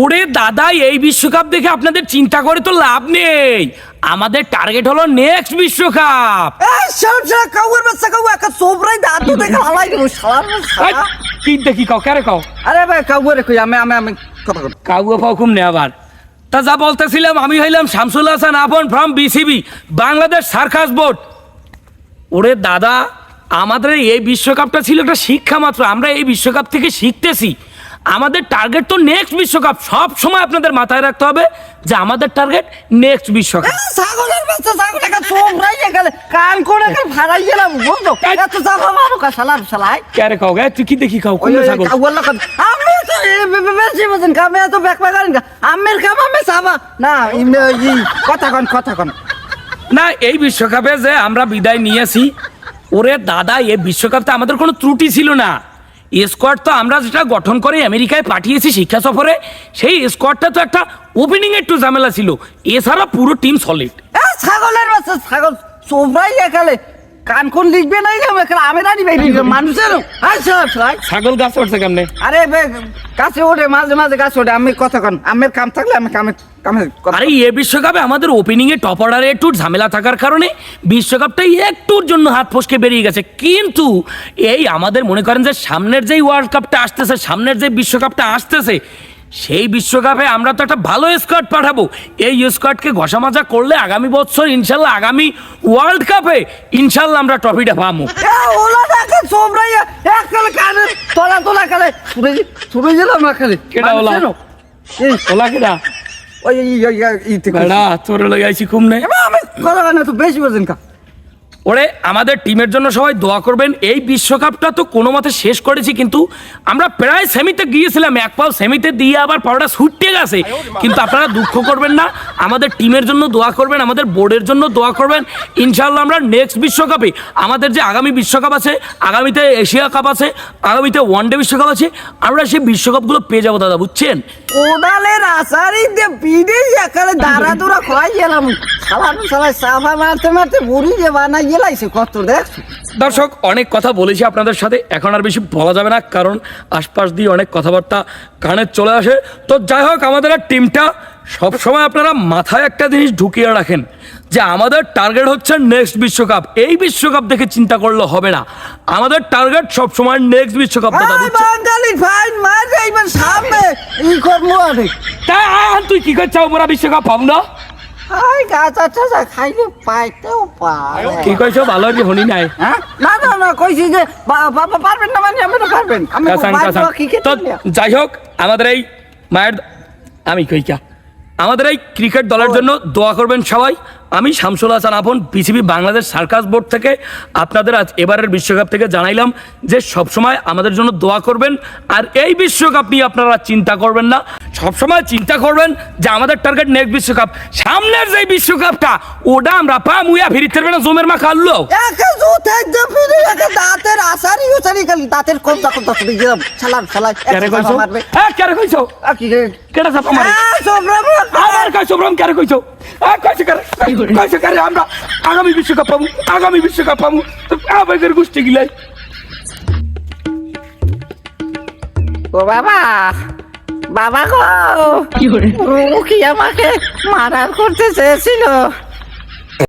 ওরে দাদা এই বিশ্বকাপ দেখে আপনাদের চিন্তা করে তো লাভ নেই। আমাদের টার্গেট হলো নেক্সট বিশ্বকাপ। কাউ কি দেখি কাও? কারে কাও? আরে ভাই কাউয়ের কই? আমি আমি আমি কথা কাউকে ফাউকুম নে আবার তা যা বলতেছিলাম আমি হইলাম Shamsul Hasan Apon from BCB Bangladesh circus board. ওরে দাদা আমাদের এই বিশ্বকাপটা ছিল একটা শিক্ষা মাত্র আমরা এই বিশ্বকাপ থেকে শিখতেছি। আমাদের টার্গেট তো নেক্সট বিশ্বকাপ। সব সময় আপনাদের মাথায় রাখতে হবে যে আমাদের টার্গেট নেক্সট বিশ্বকাপ। ছাগলের বাচ্চা ছাগল গেলে কান করে গেলাম বুঝছ এত চাপা মারো কা কাও গে তুই কি দেখি খাও? কোন ছাগল? আমি তো বেশি বুঝেন কামে এত ব্যাক ব্যাক করেন আমের কাম আমি সাবা। না ইমনে ই কথা কন কথা কন। না এই বিশ্বকাপে যে আমরা বিদায় নিয়েছি ওরে দাদা এই বিশ্বকাপতে আমাদের কোনো ত্রুটি ছিল না। স্কোয়াড তো আমরা যেটা গঠন করে আমেরিকায় পাঠিয়েছি শিক্ষা সফরে, সেই স্কোয়াডটা তো একটা ওপেনিং একটু ঝামেলা ছিল। এছাড়া পুরো টিম সলিড ছাগলের ছাগল, সবাই গেলে কান কোন লিখবে নাই যাবে আমি রানি ভাই মানুষের আচ্ছা ছাগল গাছ উঠছে কেমনে? আরে বে গাছে ওঠে মাঝে মাঝে গাছ ওঠে। আমি কথা কন আমের কাম থাকলে আমি কামে কামে আরে এ বিশ্বকাপে আমাদের ওপেনিং এ টপ অর্ডারে একটু ঝামেলা থাকার কারণে বিশ্বকাপটা একটুর জন্য হাত ফসকে বেরিয়ে গেছে। কিন্তু এই আমাদের মনে করেন যে সামনের যেই ওয়ার্ল্ড কাপটা আসতেছে সামনের যে বিশ্বকাপটা আসতেছে সেই বিশ্বকাপে আমরা তো একটা ভালো স্কোয়াড পাঠাবো এই স্কোয়াডকে ঘষা মাজা করলে আগামী বছর ইনশাল্লাহ আগামী ওয়ার্ল্ড কাপে ইনশাল্লাহ আমরা ট্রফিটা পাবো তোলা কালে না খালি কেডা ওলা? ওলা ওই থেকে তোর লাগাইছি খুব নেই আমি কথা কানে তো বেশি বোঝেন কা ওরে, আমাদের টিমের জন্য সবাই দোয়া করবেন। এই বিশ্বকাপটা তো কোনো মতে শেষ করেছি, কিন্তু আমরা প্রায় সেমিতে গিয়েছিলাম। এক পাও সেমিতে দিয়ে আবার পাওয়াটা ছুটে গেছে। কিন্তু আপনারা দুঃখ করবেন না আমাদের টিমের জন্য দোয়া করবেন আমাদের বোর্ডের জন্য দোয়া করবেন। ইনশাল্লাহ আমরা নেক্সট বিশ্বকাপে আমাদের যে আগামী বিশ্বকাপ আছে আগামীতে এশিয়া কাপ আছে আগামীতে ওয়ানডে বিশ্বকাপ আছে আমরা সেই বিশ্বকাপগুলো পেয়ে যাব দাদা বুঝছেন? কোদালের আসারি দে পিড়ে একালে দাঁড়া দূরা খাই গেলাম সালাম সবাই সাফা মারতে মারতে বুড়ি যে বানাই গেলাইছে কত দেখছ দর্শক অনেক কথা বলেছি আপনাদের সাথে এখন আর বেশি বলা যাবে না কারণ আশপাশ দিয়ে অনেক কথাবার্তা কানে চলে আসে। তো যাই হোক আমাদের আর সবসময় আপনারা মাথায় একটা জিনিস ঢুকিয়ে রাখেন যে আমাদের টার্গেট হচ্ছে নেক্সট বিশ্বকাপ। এই বিশ্বকাপ দেখে চিন্তা করলে হবে না। আমাদের টার্গেট সবসময় নেক্সট বিশ্বকাপ দাদা বাঙালি ফাইন মার যাইবার সামনে ই করব আরে তা আন তুই কি করছ আমরা বিশ্বকাপ পাবো না? আই গাছা টাছা খাইলে পাইতেও পায় কি কইছো ভালো কি হনি নাই? হ্যাঁ? না না না কইছি যে বাবা পারবেন না মানে পারবেন। আমি তো যাই হোক আমাদের এই মায়ের আমি কইকা আমাদের এই ক্রিকেট দলের জন্য দোয়া করবেন সবাই। আমি শামসুল হাসান আপন পিসিবি বাংলাদেশ সার্কাস বোর্ড থেকে আপনাদের আজ এবারের বিশ্বকাপ থেকে জানাইলাম যে সবসময় আমাদের জন্য দোয়া করবেন। আর এই বিশ্বকাপ নিয়ে আপনারা চিন্তা করবেন না। সবসময় চিন্তা করবেন যে আমাদের টার্গেট নেক্সট বিশ্বকাপ। সামনের যে বিশ্বকাপটা ওটা আমরা পা মুয়া ফিরিতে পারবে না জমের মা খাল্লো? একে জুতে যে ফিরে একে দাঁতের আসারি উসারি খালি দাঁতের কোন দাঁত দাঁত গেলাম শালার শালা কেরে কইছো? হ্যাঁ কেরে কইছো? আ কি রে? কেটে চাপা মারে আ সোবরাম আবার কইছো ব্রম কেন কইছো? আ কইছো কেন কইছো কেন আমরা? আগামী বিশ্বকাপ পাবো আগামী বিশ্বকাপ পাবো। তো আবেগের গোষ্ঠী গিলাই। ও বাবা! বাবা গো! ও কি আমাকে মারার করতে চেয়েছিল?